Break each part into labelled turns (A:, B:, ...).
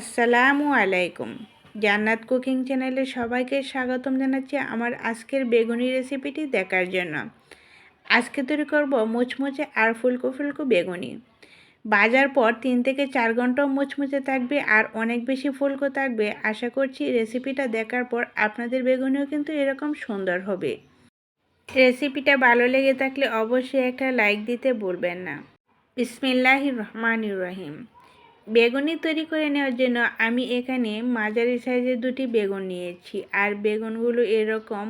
A: আসসালামু আলাইকুম। জান্নাত কুকিং চ্যানেলে সবাইকে স্বাগতম জানাচ্ছি আমার আজকের বেগুনি রেসিপিটি দেখার জন্য। আজকে তৈরি করব মুচমুচে আর ফুলকো ফুলকো বেগুনি। বাজার পর তিন থেকে চার ঘন্টাও মুচমুচে থাকবে আর অনেক বেশি ফুলকো থাকবে। আশা করছি রেসিপিটা দেখার পর আপনাদের বেগুনিও কিন্তু এরকম সুন্দর হবে। রেসিপিটা ভালো লেগে থাকলে অবশ্যই একটা লাইক দিতে ভুলবেন না। বিসমিল্লাহির রহমানির রহিম। বেগুনি তৈরি করে নেওয়ার জন্য আমি এখানে মাঝারি সাইজের দুটি বেগুন নিয়েছি আর বেগুনগুলো এরকম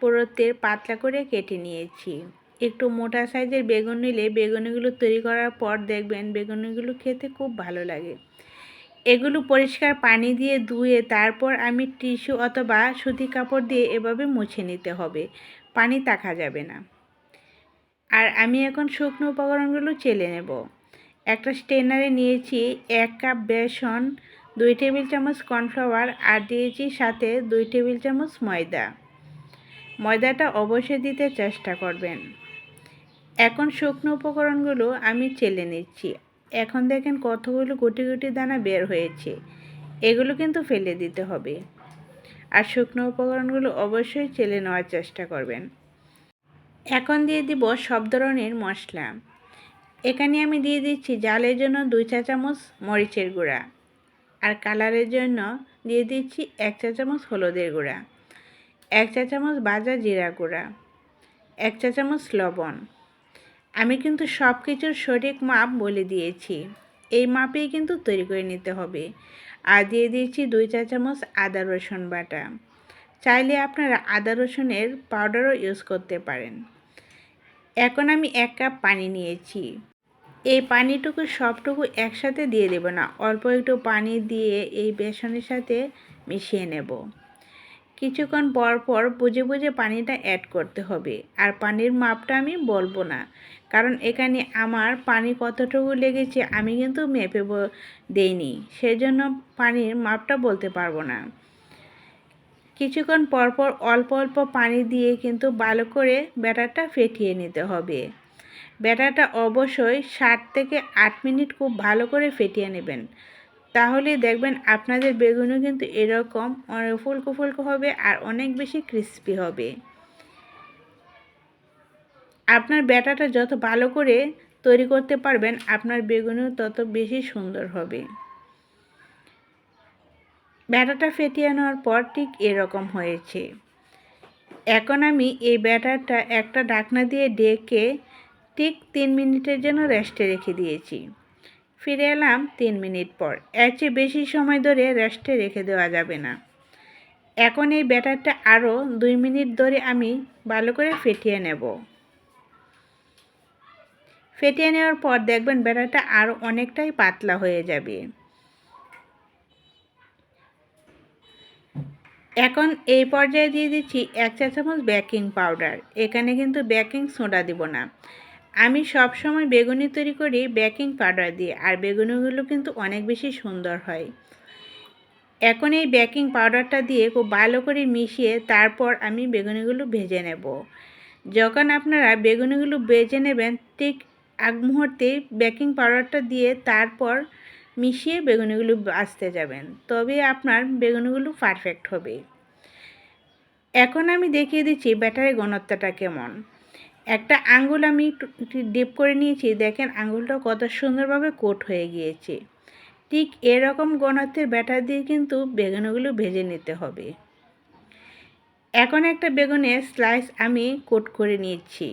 A: পুরোতের পাতলা করে কেটে নিয়েছি। একটু মোটা সাইজের বেগুন নিলে বেগুনিগুলো তৈরি করার পর দেখবেন বেগুনিগুলো খেতে খুব ভালো লাগে। এগুলো পরিষ্কার পানি দিয়ে ধুয়ে তারপর আমি টিস্যু অথবা সুতি কাপড় দিয়ে এভাবে মুছে নিতে হবে, পানি তাকা যাবে না। আর আমি এখন শুকনো উপকরণগুলো চেলে নেব। একটা স্টেনারে নিয়েছি এক কাপ বেসন, দুই টেবিল চামচ কর্নফ্লাওয়ার আর দিয়েছি সাথে দুই টেবিল চামচ ময়দা। ময়দাটা অবশ্যই দিতে চেষ্টা করবেন। এখন শুকনো উপকরণগুলো আমি চেলে নিচ্ছি। এখন দেখেন কতগুলো গুটি গুটি দানা বের হয়েছে। এগুলো কিন্তু ফেলে দিতে হবে। আর শুকনো উপকরণগুলো অবশ্যই চেলে নেওয়ার চেষ্টা করবেন। এখন দিয়ে দিব সব ধরনের মশলা। এখানে আমি দিয়ে দিচ্ছি জালের জন্য দুই চা চামচ মরিচের গুঁড়া আর কালারের জন্য দিয়ে দিচ্ছি এক চা চামচ হলুদের গুঁড়া, এক চা চামচ বাজা জিরা গুঁড়া, এক চা চামচ লবণ। আমি কিন্তু সব কিছুর সঠিক মাপ বলে দিয়েছি। এই মাপেই কিন্তু তৈরি করে নিতে হবে। আর দিয়ে দিয়েছি দুই চা চামচ আদা রসুন বাটা। চাইলে আপনারা আদা রসুনের পাউডারও ইউজ করতে পারেন। এখন আমি এক কাপ পানি নিয়েছি। এই পানিটুকু সবটুকু একসাথে দিয়ে দেব না, অল্প একটু পানি দিয়ে এই বেসনের সাথে মিশিয়ে নেব। কিছুক্ষণ পর পর বুঝে বুঝে পানিটা অ্যাড করতে হবে। আর পানির মাপটা আমি বলব না, কারণ এখানে আমার পানি কতটুকু লেগেছে আমি কিন্তু মেপে দেইনি, সেজন্য পানির মাপটা বলতে পারব না। কিছুক্ষণ পরপর অল্প অল্প পানি দিয়ে কিন্তু ভালো করে ব্যাটারটা ফেটিয়ে নিতে হবে। ব্যাটারটা অবশ্যই ষাট থেকে আট মিনিট খুব ভালো করে ফেটিয়ে নেবেন। তাহলে দেখবেন আপনাদের বেগুনও কিন্তু এরকম অনেক ফুলকো ফুলকো হবে আর অনেক বেশি ক্রিস্পি হবে। আপনার ব্যাটাটা যত ভালো করে তৈরি করতে পারবেন, আপনার বেগুনও তত বেশি সুন্দর হবে। ব্যাটাটা ফেটিয়ে নেওয়ার পর ঠিক এরকম হয়েছে। এখন আমি এই ব্যাটারটা একটা ডাকনা দিয়ে ডেকে ঠিক তিন মিনিটের জন্য রেস্টে রেখে দিয়েছি। ফিরে এলাম তিন মিনিট পর। এর চেয়ে বেশি সময় ধরে রেস্টে রেখে দেওয়া যাবে না। এখন এই ব্যাটারটা আরও দুই মিনিট ধরে আমি ভালো করে ফেটিয়ে নেব। ফেটিয়ে নেওয়ার পর দেখবেন ব্যাটারটা আরও অনেকটাই পাতলা হয়ে যাবে। এখন এই পর্যায়ে দিয়ে দিচ্ছি এক চা চামচ বেকিং পাউডার। এখানে কিন্তু বেকিং সোডা দিব না। আমি সব সময় বেগুনি তৈরি করি বেকিং পাউডার দিয়ে, আর বেগুনিগুলো কিন্তু অনেক বেশি সুন্দর হয়। এখন এই বেকিং পাউডারটা দিয়ে খুব ভালো করে মিশিয়ে তারপর আমি বেগুনিগুলো ভেজে নেব। যখন আপনারা বেগুনিগুলো ভেজে নেবেন, ঠিক আগ মুহূর্তে বেকিং পাউডারটা দিয়ে তারপর মিশিয়ে বেগুনিগুলো আসতে যাবেন, তবে আপনার বেগুনিগুলো পারফেক্ট হবে। এখন আমি দেখিয়ে দিচ্ছি ব্যাটারের গণত্বটা কেমন। একটা আঙ্গুল আমি ডিপ করে নিয়েছি, দেখেন আঙ্গুলটা কত সুন্দরভাবে কোট হয়ে গিয়েছে। ঠিক এরকম গণত্বের ব্যাটার দিয়ে কিন্তু বেগুনগুলো ভেজে নিতে হবে। এখন একটা বেগুনের স্লাইস আমি কোট করে নিয়েছি।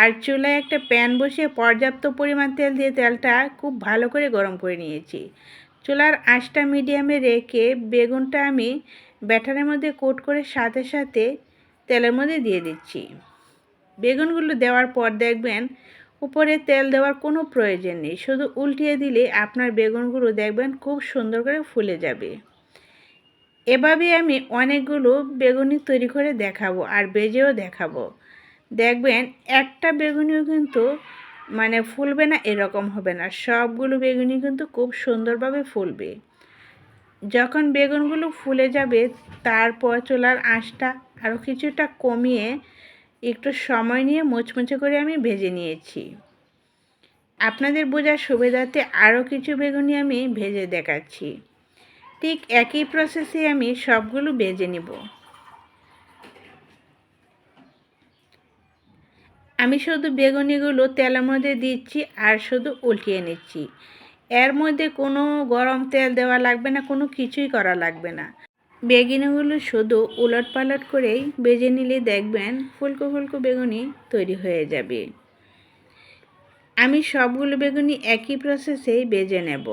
A: আর চুলায় একটা প্যান বসিয়ে পর্যাপ্ত পরিমাণ তেল দিয়ে তেলটা খুব ভালো করে গরম করে নিয়েছি। চুলার আঁচটা মিডিয়ামে রেখে বেগুনটা আমি ব্যাটারের মধ্যে কোট করে সাথে সাথে তেলের মধ্যে দিয়ে দিচ্ছি। বেগুনগুলো দেওয়ার পর দেখবেন উপরে তেল দেওয়ার কোনো প্রয়োজন নেই। শুধু উল্টিয়ে দিলে আপনার বেগুনগুলো দেখবেন খুব সুন্দর করে ফুলে যাবে। এভাবে আমি অনেকগুলো বেগুনি তৈরি করে দেখাবো আর বেজেও দেখাবো। দেখবেন একটা বেগুনিও কিন্তু মানে ফুলবে না, এরকম হবে না। সবগুলো বেগুনি কিন্তু খুব সুন্দরভাবে ফুলবে। যখন বেগুনগুলো ফুলে যাবে, তারপর চুলার আঁচটা আরও কিছুটা কমিয়ে একটু সময় নিয়ে মুচমুচে করে আমি ভেজে নিয়েছি। আপনাদের বোঝার সুবিধাতে আরও কিছু বেগুনি আমি ভেজে দেখাচ্ছি। ঠিক একই প্রসেসে আমি সবগুলো বেজে নিব। আমি শুধু বেগুনিগুলো তেলের মধ্যে দিচ্ছি আর শুধু উল্টিয়ে নিচ্ছি। এর মধ্যে কোনো গরম তেল দেওয়া লাগবে না, কোনো কিছুই করা লাগবে না। বেগুনিগুলো শুধু উলট পালট করেই বেজে নিলে দেখবেন ফুলকো ফুলকো বেগুনি তৈরি হয়ে যাবে। আমি সবগুলো বেগুনি একই প্রসেসেই বেজে নেব।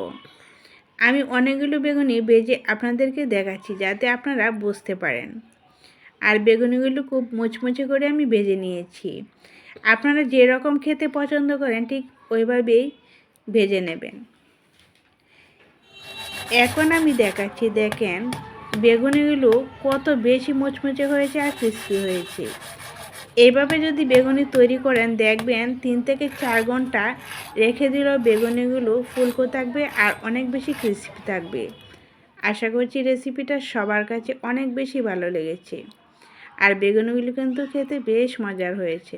A: আমি অনেকগুলো বেগুনি বেজে আপনাদেরকে দেখাচ্ছি যাতে আপনারা বুঝতে পারেন। আর বেগুনিগুলো খুব মুচমুচে করে আমি বেজে নিয়েছি। আপনারা যেরকম খেতে পছন্দ করেন, ঠিক ওইভাবেই ভেজে নেবেন। এখন আমি দেখাচ্ছি, দেখেন, বেগুনিগুলো কত বেশি মুচমুচে হয়েছে আর ক্রিস্পি হয়েছে। এইভাবে যদি বেগুনি তৈরি করেন, দেখবেন তিন থেকে চার ঘণ্টা রেখে দিলেও বেগুনিগুলো ফুলকো থাকবে আর অনেক বেশি ক্রিস্পি থাকবে। আশা করছি রেসিপিটা সবার কাছে অনেক বেশি ভালো লেগেছে। আর বেগুনিগুলো কিন্তু খেতে বেশ মজার হয়েছে।